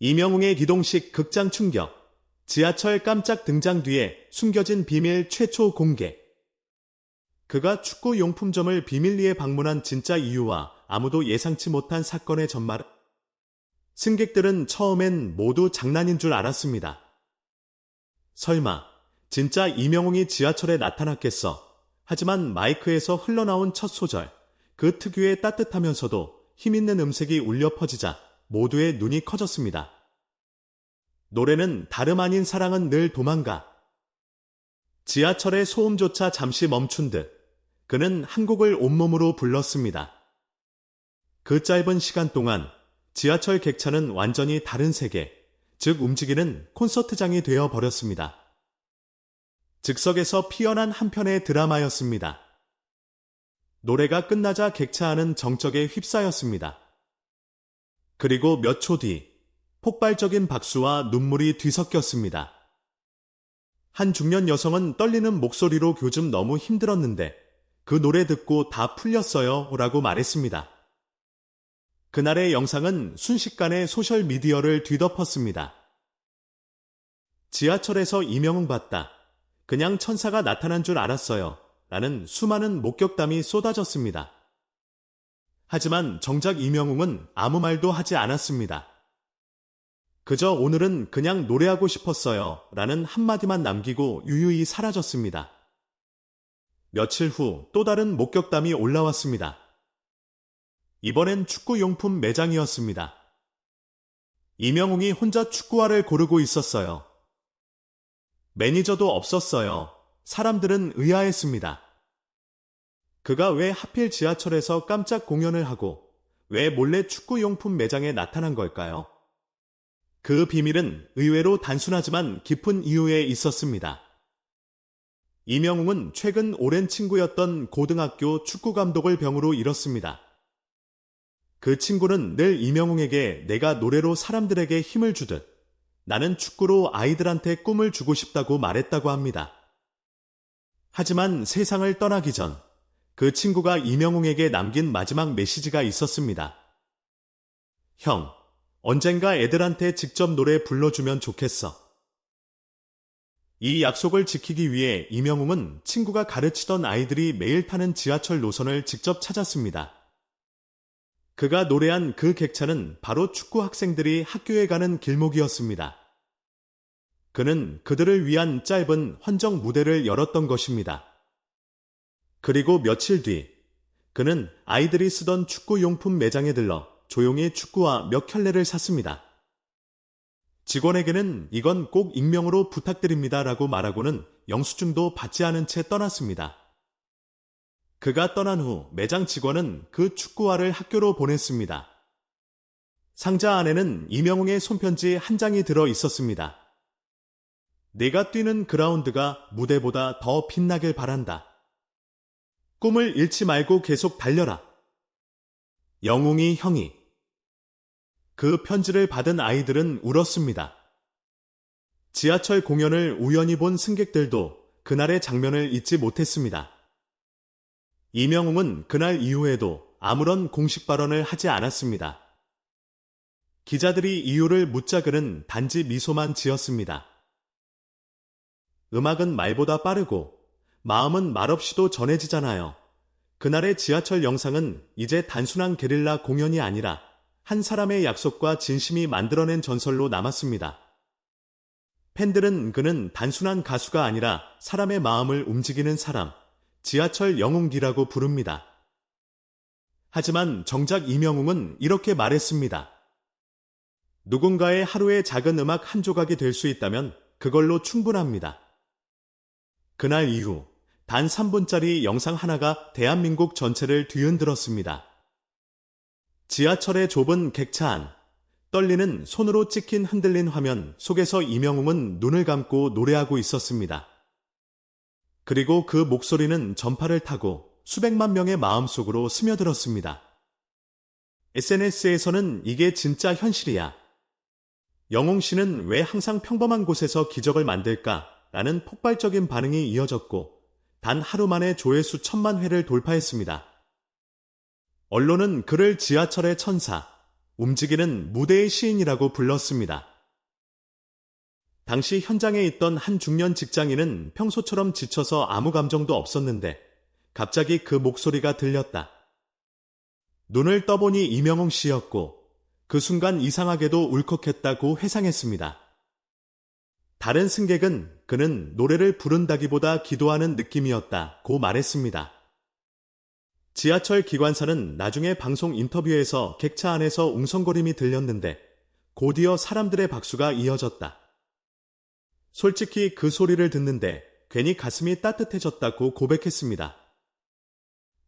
이명웅의 기동식 극장 충격. 지하철 깜짝 등장 뒤에 숨겨진 비밀 최초 공개. 그가 축구 용품점을 비밀리에 방문한 진짜 이유와 아무도 예상치 못한 사건의 전말. 승객들은 처음엔 모두 장난인 줄 알았습니다. 설마 진짜 이명웅이 지하철에 나타났겠어. 하지만 마이크에서 흘러나온 첫 소절, 그 특유의 따뜻하면서도 힘있는 음색이 울려 퍼지자 모두의 눈이 커졌습니다. 노래는 다름 아닌 사랑은 늘 도망가. 지하철의 소음조차 잠시 멈춘 듯 그는 한 곡을 온몸으로 불렀습니다. 그 짧은 시간 동안 지하철 객차는 완전히 다른 세계, 즉 움직이는 콘서트장이 되어 버렸습니다. 즉석에서 피어난 한 편의 드라마였습니다. 노래가 끝나자 객차 안은 정적에 휩싸였습니다. 그리고 몇 초 뒤, 폭발적인 박수와 눈물이 뒤섞였습니다. 한 중년 여성은 떨리는 목소리로 교즘 너무 힘들었는데 그 노래 듣고 다 풀렸어요 라고 말했습니다. 그날의 영상은 순식간에 소셜미디어를 뒤덮었습니다. 지하철에서 이명웅 봤다. 그냥 천사가 나타난 줄 알았어요. 라는 수많은 목격담이 쏟아졌습니다. 하지만 정작 이명웅은 아무 말도 하지 않았습니다. 그저 오늘은 그냥 노래하고 싶었어요. 라는 한마디만 남기고 유유히 사라졌습니다. 며칠 후 또 다른 목격담이 올라왔습니다. 이번엔 축구용품 매장이었습니다. 이명웅이 혼자 축구화를 고르고 있었어요. 매니저도 없었어요. 사람들은 의아했습니다. 그가 왜 하필 지하철에서 깜짝 공연을 하고 왜 몰래 축구용품 매장에 나타난 걸까요? 그 비밀은 의외로 단순하지만 깊은 이유에 있었습니다. 이명웅은 최근 오랜 친구였던 고등학교 축구 감독을 병으로 잃었습니다. 그 친구는 늘 이명웅에게 내가 노래로 사람들에게 힘을 주듯 나는 축구로 아이들한테 꿈을 주고 싶다고 말했다고 합니다. 하지만 세상을 떠나기 전 그 친구가 이명웅에게 남긴 마지막 메시지가 있었습니다. 형, 언젠가 애들한테 직접 노래 불러주면 좋겠어. 이 약속을 지키기 위해 이명웅은 친구가 가르치던 아이들이 매일 타는 지하철 노선을 직접 찾았습니다. 그가 노래한 그 객차는 바로 축구 학생들이 학교에 가는 길목이었습니다. 그는 그들을 위한 짧은 헌정 무대를 열었던 것입니다. 그리고 며칠 뒤, 그는 아이들이 쓰던 축구 용품 매장에 들러 조용히 축구와 몇 켤레를 샀습니다. 직원에게는 이건 꼭 익명으로 부탁드립니다 라고 말하고는 영수증도 받지 않은 채 떠났습니다. 그가 떠난 후 매장 직원은 그 축구화를 학교로 보냈습니다. 상자 안에는 이명웅의 손편지 한 장이 들어 있었습니다. 내가 뛰는 그라운드가 무대보다 더 빛나길 바란다. 꿈을 잃지 말고 계속 달려라. 영웅이 형이. 그 편지를 받은 아이들은 울었습니다. 지하철 공연을 우연히 본 승객들도 그날의 장면을 잊지 못했습니다. 이명웅은 그날 이후에도 아무런 공식 발언을 하지 않았습니다. 기자들이 이유를 묻자 그는 단지 미소만 지었습니다. 음악은 말보다 빠르고 마음은 말없이도 전해지잖아요. 그날의 지하철 영상은 이제 단순한 게릴라 공연이 아니라 한 사람의 약속과 진심이 만들어낸 전설로 남았습니다. 팬들은 그는 단순한 가수가 아니라 사람의 마음을 움직이는 사람, 지하철 영웅기라고 부릅니다. 하지만 정작 이명웅은 이렇게 말했습니다. 누군가의 하루의 작은 음악 한 조각이 될 수 있다면 그걸로 충분합니다. 그날 이후 단 3분짜리 영상 하나가 대한민국 전체를 뒤흔들었습니다. 지하철의 좁은 객차 안, 떨리는 손으로 찍힌 흔들린 화면 속에서 이명웅은 눈을 감고 노래하고 있었습니다. 그리고 그 목소리는 전파를 타고 수백만 명의 마음속으로 스며들었습니다. SNS에서는 이게 진짜 현실이야. 영웅 씨는 왜 항상 평범한 곳에서 기적을 만들까? 라는 폭발적인 반응이 이어졌고 단 하루 만에 조회수 천만 회를 돌파했습니다. 언론은 그를 지하철의 천사, 움직이는 무대의 시인이라고 불렀습니다. 당시 현장에 있던 한 중년 직장인은 평소처럼 지쳐서 아무 감정도 없었는데 갑자기 그 목소리가 들렸다. 눈을 떠보니 이명웅 씨였고 그 순간 이상하게도 울컥했다고 회상했습니다. 다른 승객은 그는 노래를 부른다기보다 기도하는 느낌이었다고 말했습니다. 지하철 기관사는 나중에 방송 인터뷰에서 객차 안에서 웅성거림이 들렸는데 곧이어 사람들의 박수가 이어졌다. 솔직히 그 소리를 듣는데 괜히 가슴이 따뜻해졌다고 고백했습니다.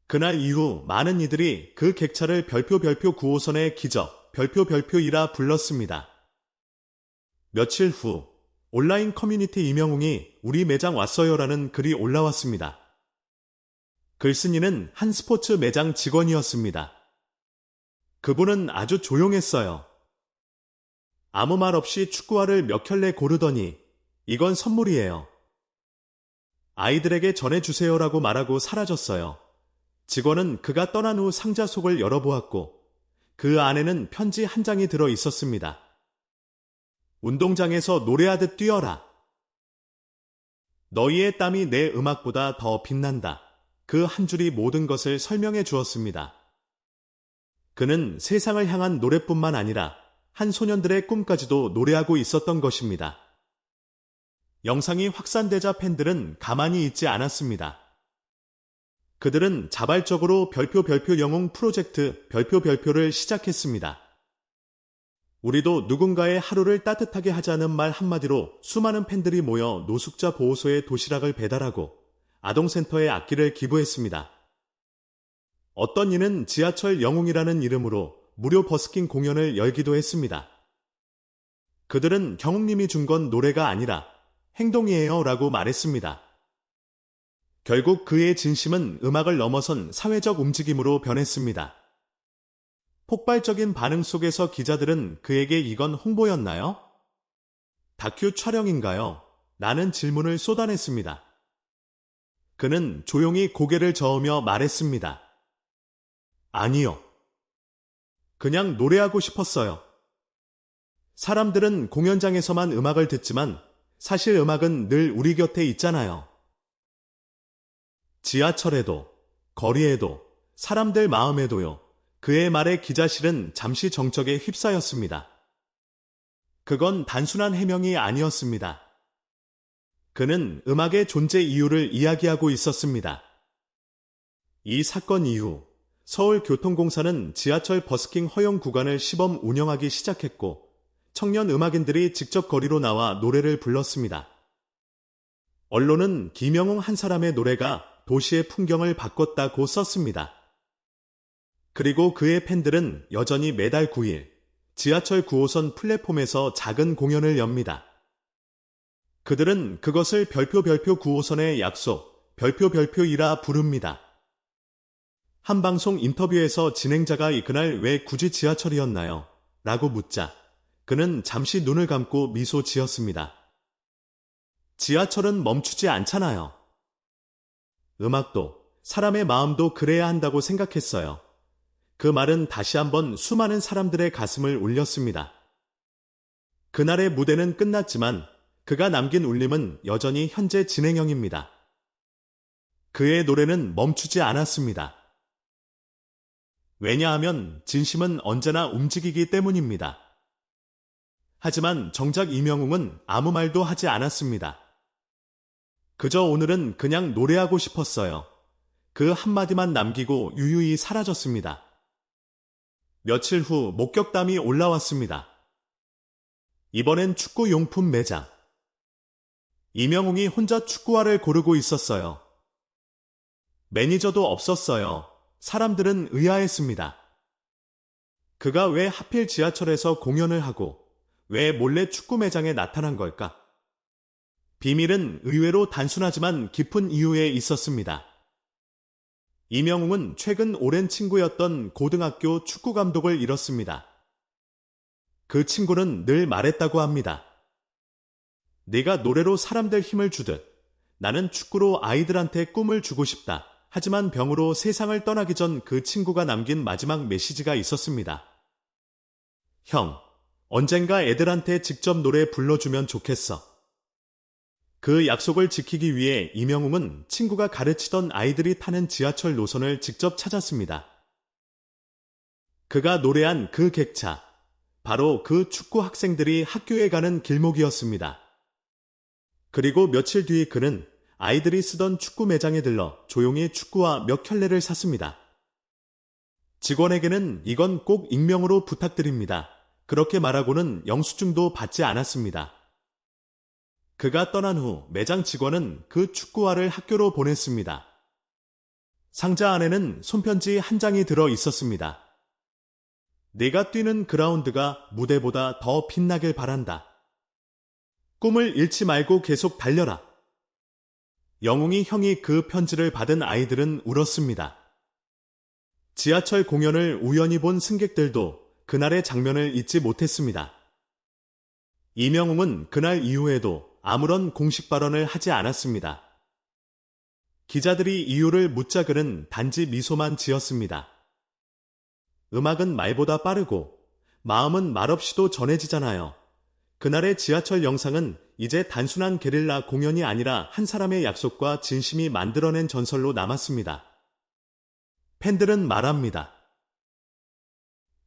그날 이후 많은 이들이 그 객차를 별표 별표 9호선의 기적, 별표 별표이라 불렀습니다. 며칠 후 온라인 커뮤니티 이명웅이 우리 매장 왔어요라는 글이 올라왔습니다. 글쓴이는 한 스포츠 매장 직원이었습니다. 그분은 아주 조용했어요. 아무 말 없이 축구화를 몇 켤레 고르더니 이건 선물이에요. 아이들에게 전해주세요라고 말하고 사라졌어요. 직원은 그가 떠난 후 상자 속을 열어보았고 그 안에는 편지 한 장이 들어 있었습니다. 운동장에서 노래하듯 뛰어라. 너희의 땀이 내 음악보다 더 빛난다. 그 한 줄이 모든 것을 설명해 주었습니다. 그는 세상을 향한 노래뿐만 아니라 한 소년들의 꿈까지도 노래하고 있었던 것입니다. 영상이 확산되자 팬들은 가만히 있지 않았습니다. 그들은 자발적으로 별표 별표 영웅 프로젝트 별표 별표를 시작했습니다. 우리도 누군가의 하루를 따뜻하게 하자는 말 한마디로 수많은 팬들이 모여 노숙자 보호소에 도시락을 배달하고 아동센터에 악기를 기부했습니다. 어떤 이는 지하철 영웅이라는 이름으로 무료 버스킹 공연을 열기도 했습니다. 그들은 경웅님이 준 건 노래가 아니라 행동이에요 라고 말했습니다. 결국 그의 진심은 음악을 넘어선 사회적 움직임으로 변했습니다. 폭발적인 반응 속에서 기자들은 그에게 이건 홍보였나요? 다큐 촬영인가요? 라는 질문을 쏟아냈습니다. 그는 조용히 고개를 저으며 말했습니다. 아니요. 그냥 노래하고 싶었어요. 사람들은 공연장에서만 음악을 듣지만 사실 음악은 늘 우리 곁에 있잖아요. 지하철에도, 거리에도, 사람들 마음에도요. 그의 말에 기자실은 잠시 정적에 휩싸였습니다. 그건 단순한 해명이 아니었습니다. 그는 음악의 존재 이유를 이야기하고 있었습니다. 이 사건 이후 서울교통공사는 지하철 버스킹 허용 구간을 시범 운영하기 시작했고 청년 음악인들이 직접 거리로 나와 노래를 불렀습니다. 언론은 김영웅 한 사람의 노래가 도시의 풍경을 바꿨다고 썼습니다. 그리고 그의 팬들은 여전히 매달 9일 지하철 9호선 플랫폼에서 작은 공연을 엽니다. 그들은 그것을 별표 별표 9호선의 약속, 별표 별표이라 부릅니다. 한 방송 인터뷰에서 진행자가 그날 왜 굳이 지하철이었나요? 라고 묻자 그는 잠시 눈을 감고 미소 지었습니다. 지하철은 멈추지 않잖아요. 음악도 사람의 마음도 그래야 한다고 생각했어요. 그 말은 다시 한번 수많은 사람들의 가슴을 울렸습니다. 그날의 무대는 끝났지만 그가 남긴 울림은 여전히 현재 진행형입니다. 그의 노래는 멈추지 않았습니다. 왜냐하면 진심은 언제나 움직이기 때문입니다. 하지만 정작 이명웅은 아무 말도 하지 않았습니다. 그저 오늘은 그냥 노래하고 싶었어요. 그 한마디만 남기고 유유히 사라졌습니다. 며칠 후 목격담이 올라왔습니다. 이번엔 축구 용품 매장. 이명웅이 혼자 축구화를 고르고 있었어요. 매니저도 없었어요. 사람들은 의아했습니다. 그가 왜 하필 지하철에서 공연을 하고 왜 몰래 축구 매장에 나타난 걸까? 비밀은 의외로 단순하지만 깊은 이유에 있었습니다. 이명웅은 최근 오랜 친구였던 고등학교 축구 감독을 잃었습니다. 그 친구는 늘 말했다고 합니다. 내가 노래로 사람들 힘을 주듯 나는 축구로 아이들한테 꿈을 주고 싶다. 하지만 병으로 세상을 떠나기 전 그 친구가 남긴 마지막 메시지가 있었습니다. 형, 언젠가 애들한테 직접 노래 불러주면 좋겠어. 그 약속을 지키기 위해 이명웅은 친구가 가르치던 아이들이 타는 지하철 노선을 직접 찾았습니다. 그가 노래한 그 객차, 바로 그 축구 학생들이 학교에 가는 길목이었습니다. 그리고 며칠 뒤 그는 아이들이 쓰던 축구 매장에 들러 조용히 축구와 몇 켤레를 샀습니다. 직원에게는 이건 꼭 익명으로 부탁드립니다. 그렇게 말하고는 영수증도 받지 않았습니다. 그가 떠난 후 매장 직원은 그 축구화를 학교로 보냈습니다. 상자 안에는 손편지 한 장이 들어 있었습니다. 내가 뛰는 그라운드가 무대보다 더 빛나길 바란다. 꿈을 잃지 말고 계속 달려라. 영웅이 형이 그 편지를 받은 아이들은 울었습니다. 지하철 공연을 우연히 본 승객들도 그날의 장면을 잊지 못했습니다. 이명웅은 그날 이후에도 아무런 공식 발언을 하지 않았습니다. 기자들이 이유를 묻자 그는 단지 미소만 지었습니다. 음악은 말보다 빠르고 마음은 말없이도 전해지잖아요. 그날의 지하철 영상은 이제 단순한 게릴라 공연이 아니라 한 사람의 약속과 진심이 만들어낸 전설로 남았습니다. 팬들은 말합니다.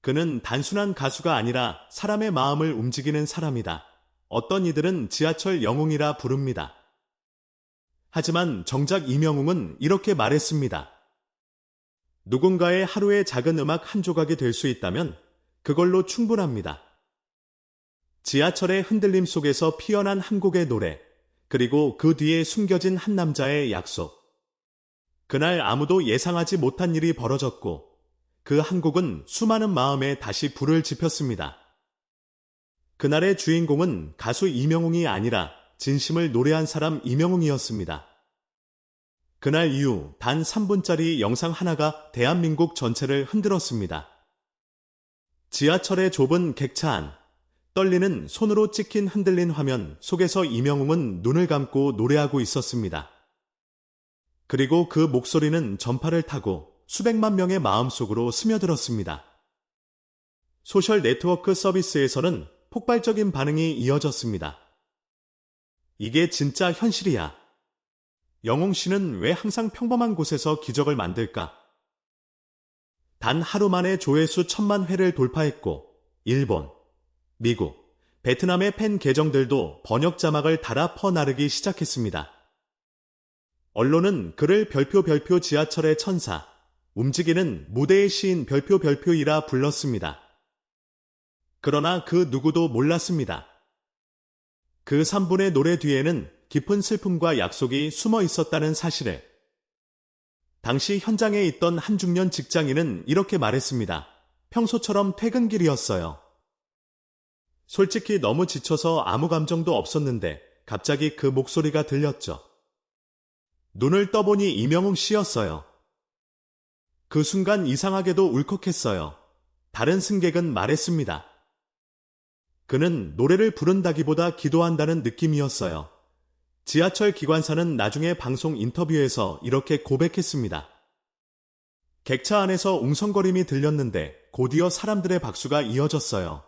그는 단순한 가수가 아니라 사람의 마음을 움직이는 사람이다. 어떤 이들은 지하철 영웅이라 부릅니다. 하지만 정작 이명웅은 이렇게 말했습니다. 누군가의 하루의 작은 음악 한 조각이 될 수 있다면 그걸로 충분합니다. 지하철의 흔들림 속에서 피어난 한 곡의 노래, 그리고 그 뒤에 숨겨진 한 남자의 약속. 그날 아무도 예상하지 못한 일이 벌어졌고, 그 한 곡은 수많은 마음에 다시 불을 지폈습니다. 그날의 주인공은 가수 이명웅이 아니라 진심을 노래한 사람 이명웅이었습니다. 그날 이후 단 3분짜리 영상 하나가 대한민국 전체를 흔들었습니다. 지하철의 좁은 객차 안, 떨리는 손으로 찍힌 흔들린 화면 속에서 이명웅은 눈을 감고 노래하고 있었습니다. 그리고 그 목소리는 전파를 타고 수백만 명의 마음속으로 스며들었습니다. 소셜 네트워크 서비스에서는 폭발적인 반응이 이어졌습니다. 이게 진짜 현실이야. 영웅 씨는 왜 항상 평범한 곳에서 기적을 만들까? 단 하루 만에 조회수 천만 회를 돌파했고, 일본, 미국, 베트남의 팬 계정들도 번역 자막을 달아 퍼나르기 시작했습니다. 언론은 그를 별표 별표 지하철의 천사, 움직이는 무대의 시인 별표 별표이라 불렀습니다. 그러나 그 누구도 몰랐습니다. 그 3분의 노래 뒤에는 깊은 슬픔과 약속이 숨어 있었다는 사실을. 당시 현장에 있던 한 중년 직장인은 이렇게 말했습니다. 평소처럼 퇴근길이었어요. 솔직히 너무 지쳐서 아무 감정도 없었는데 갑자기 그 목소리가 들렸죠. 눈을 떠보니 이명웅 씨였어요. 그 순간 이상하게도 울컥했어요. 다른 승객은 말했습니다. 그는 노래를 부른다기보다 기도한다는 느낌이었어요. 지하철 기관사는 나중에 방송 인터뷰에서 이렇게 고백했습니다. 객차 안에서 웅성거림이 들렸는데 곧이어 사람들의 박수가 이어졌어요.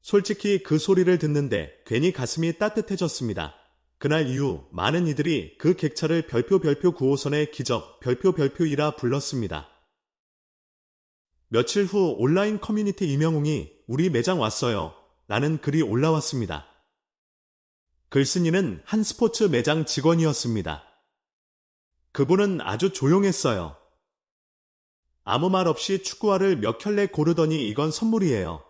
솔직히 그 소리를 듣는데 괜히 가슴이 따뜻해졌습니다. 그날 이후 많은 이들이 그 객차를 별표 별표 9호선의 기적 별표 별표이라 불렀습니다. 며칠 후 온라인 커뮤니티 이명웅이 우리 매장 왔어요. 라는 글이 올라왔습니다. 글쓴이는 한 스포츠 매장 직원이었습니다. 그분은 아주 조용했어요. 아무 말 없이 축구화를 몇 켤레 고르더니 이건 선물이에요.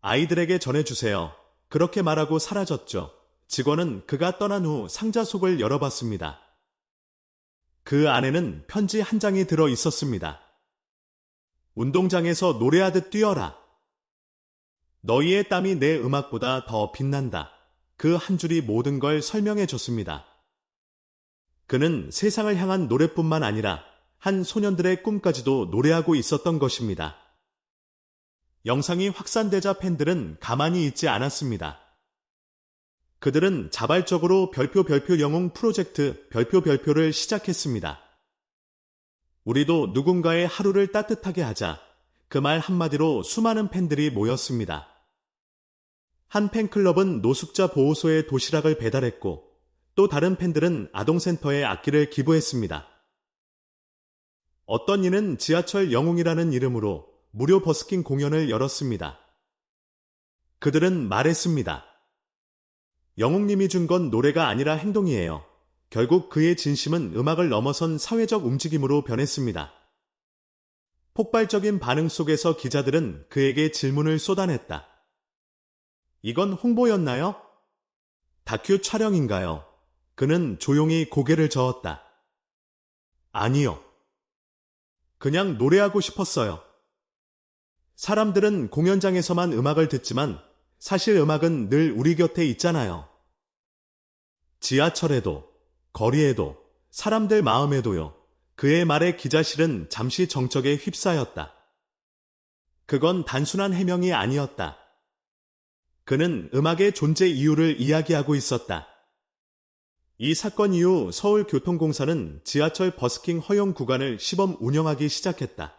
아이들에게 전해주세요. 그렇게 말하고 사라졌죠. 직원은 그가 떠난 후 상자 속을 열어봤습니다. 그 안에는 편지 한 장이 들어 있었습니다. 운동장에서 노래하듯 뛰어라. 너희의 땀이 내 음악보다 더 빛난다. 그 한 줄이 모든 걸 설명해 줬습니다. 그는 세상을 향한 노래뿐만 아니라 한 소년들의 꿈까지도 노래하고 있었던 것입니다. 영상이 확산되자 팬들은 가만히 있지 않았습니다. 그들은 자발적으로 별표 별표 영웅 프로젝트 별표 별표를 시작했습니다. 우리도 누군가의 하루를 따뜻하게 하자. 그 말 한마디로 수많은 팬들이 모였습니다. 한 팬클럽은 노숙자 보호소에 도시락을 배달했고 또 다른 팬들은 아동센터에 악기를 기부했습니다. 어떤 이는 지하철 영웅이라는 이름으로 무료 버스킹 공연을 열었습니다. 그들은 말했습니다. 영웅님이 준 건 노래가 아니라 행동이에요. 결국 그의 진심은 음악을 넘어선 사회적 움직임으로 변했습니다. 폭발적인 반응 속에서 기자들은 그에게 질문을 쏟아냈다. 이건 홍보였나요? 다큐 촬영인가요? 그는 조용히 고개를 저었다. 아니요. 그냥 노래하고 싶었어요. 사람들은 공연장에서만 음악을 듣지만 사실 음악은 늘 우리 곁에 있잖아요. 지하철에도, 거리에도, 사람들 마음에도요. 그의 말에 기자실은 잠시 정적에 휩싸였다. 그건 단순한 해명이 아니었다. 그는 음악의 존재 이유를 이야기하고 있었다. 이 사건 이후 서울교통공사는 지하철 버스킹 허용 구간을 시범 운영하기 시작했다.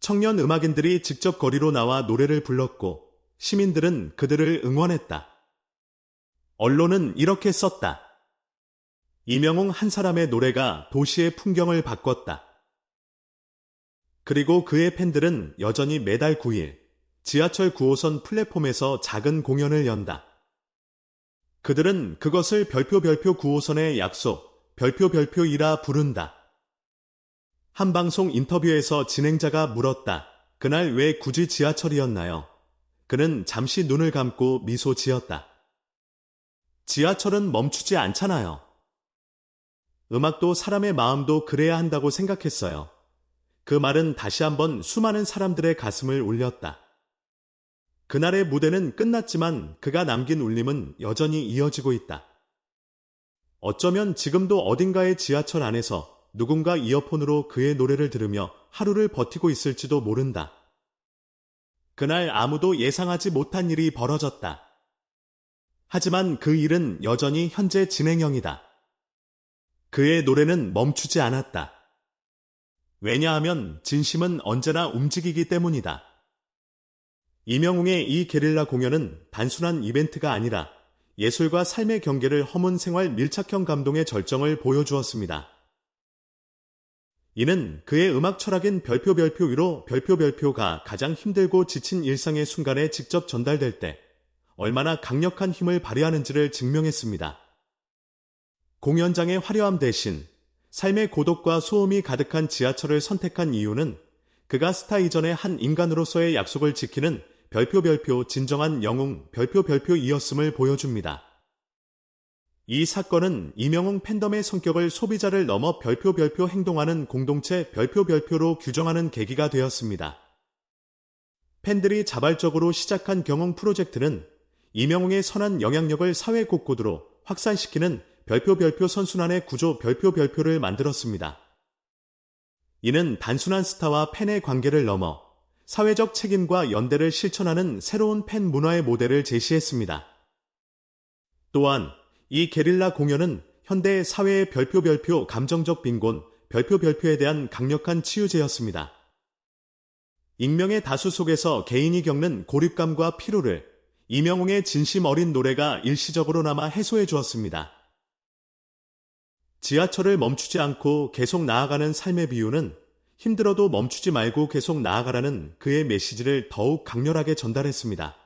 청년 음악인들이 직접 거리로 나와 노래를 불렀고 시민들은 그들을 응원했다. 언론은 이렇게 썼다. 이명웅 한 사람의 노래가 도시의 풍경을 바꿨다. 그리고 그의 팬들은 여전히 매달 9일 지하철 9호선 플랫폼에서 작은 공연을 연다. 그들은 그것을 별표 별표 9호선의 약속, 별표 별표이라 부른다. 한 방송 인터뷰에서 진행자가 물었다. 그날 왜 굳이 지하철이었나요? 그는 잠시 눈을 감고 미소 지었다. 지하철은 멈추지 않잖아요. 음악도 사람의 마음도 그래야 한다고 생각했어요. 그 말은 다시 한번 수많은 사람들의 가슴을 울렸다. 그날의 무대는 끝났지만 그가 남긴 울림은 여전히 이어지고 있다. 어쩌면 지금도 어딘가의 지하철 안에서 누군가 이어폰으로 그의 노래를 들으며 하루를 버티고 있을지도 모른다. 그날 아무도 예상하지 못한 일이 벌어졌다. 하지만 그 일은 여전히 현재 진행형이다. 그의 노래는 멈추지 않았다. 왜냐하면 진심은 언제나 움직이기 때문이다. 이명웅의 이 게릴라 공연은 단순한 이벤트가 아니라 예술과 삶의 경계를 허문 생활 밀착형 감동의 절정을 보여주었습니다. 이는 그의 음악 철학인 별표 별표 위로 별표 별표가 가장 힘들고 지친 일상의 순간에 직접 전달될 때 얼마나 강력한 힘을 발휘하는지를 증명했습니다. 공연장의 화려함 대신 삶의 고독과 소음이 가득한 지하철을 선택한 이유는 그가 스타 이전의 한 인간으로서의 약속을 지키는 별표 별표 진정한 영웅 별표 별표이었음을 보여줍니다. 이 사건은 이명웅 팬덤의 성격을 소비자를 넘어 별표 별표 행동하는 공동체 별표 별표로 규정하는 계기가 되었습니다. 팬들이 자발적으로 시작한 경영 프로젝트는 이명웅의 선한 영향력을 사회 곳곳으로 확산시키는 별표 별표 선순환의 구조 별표 별표를 만들었습니다. 이는 단순한 스타와 팬의 관계를 넘어 사회적 책임과 연대를 실천하는 새로운 팬 문화의 모델을 제시했습니다. 또한 이 게릴라 공연은 현대 사회의 별표 별표 감정적 빈곤, 별표 별표에 대한 강력한 치유제였습니다. 익명의 다수 속에서 개인이 겪는 고립감과 피로를 이명웅의 진심 어린 노래가 일시적으로나마 해소해 주었습니다. 지하철을 멈추지 않고 계속 나아가는 삶의 비유는 힘들어도 멈추지 말고 계속 나아가라는 그의 메시지를 더욱 강렬하게 전달했습니다.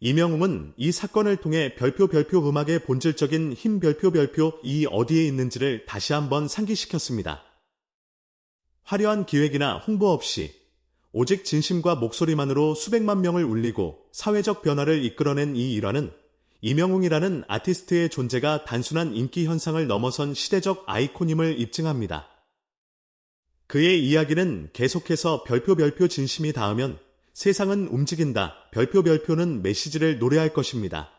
이명웅은 이 사건을 통해 별표 별표 음악의 본질적인 힘 별표 별표 이 어디에 있는지를 다시 한번 상기시켰습니다. 화려한 기획이나 홍보 없이 오직 진심과 목소리만으로 수백만 명을 울리고 사회적 변화를 이끌어낸 이 일화는 이명웅이라는 아티스트의 존재가 단순한 인기 현상을 넘어선 시대적 아이콘임을 입증합니다. 그의 이야기는 계속해서 별표 별표 진심이 닿으면 세상은 움직인다. 별표 별표는 메시지를 노래할 것입니다.